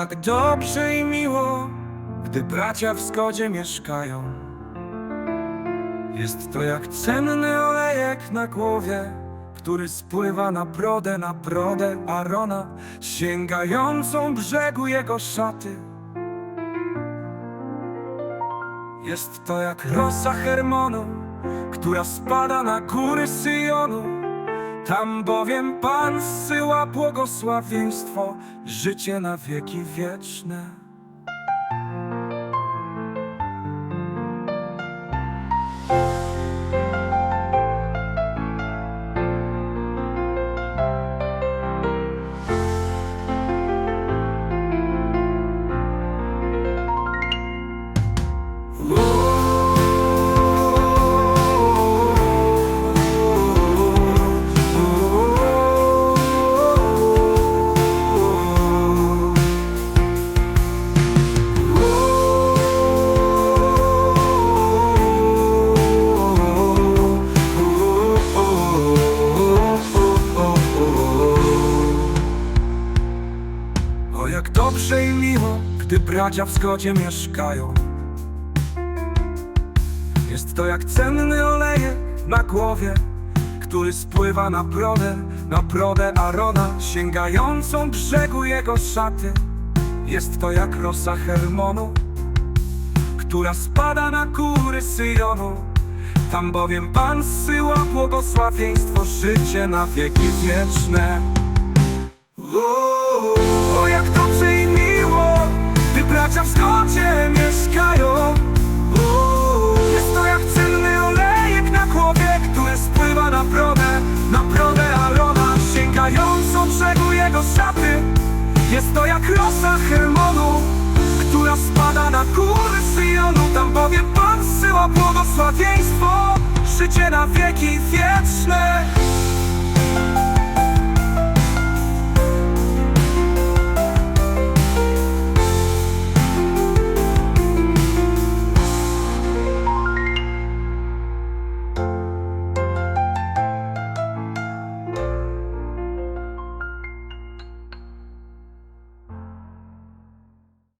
jak dobrze i miło, gdy bracia w zgodzie mieszkają. Jest to jak cenny olejek na głowie, który spływa na brodę, na brodę Arona, sięgającą brzegu jego szaty. Jest to jak rosa Hermonu, która spada na góry Syjonu. Tam bowiem Pan zsyła błogosławieństwo, życie na wieki wieczne. Jak dobrze i miło, gdy bracia w zgodzie mieszkają. Jest to jak cenny olejek na głowie, który spływa na brodę, na brodę Arona, sięgającą brzegu jego szaty. Jest to jak rosa Hermonu, która spada na góry Syjonu. Tam bowiem Pan zsyła błogosławieństwo, życie na wieki wieczne. Zgodzie mieszkają. Jest to jak cenny olejek na głowie, który spływa na brodę, na brodę Arona, sięgającą brzegu jego szaty. Jest to jak rosa Hermonu, która spada na góry Syjonu. Tam bowiem Pan zsyła błogosławieństwo, życie na wieki wieczne.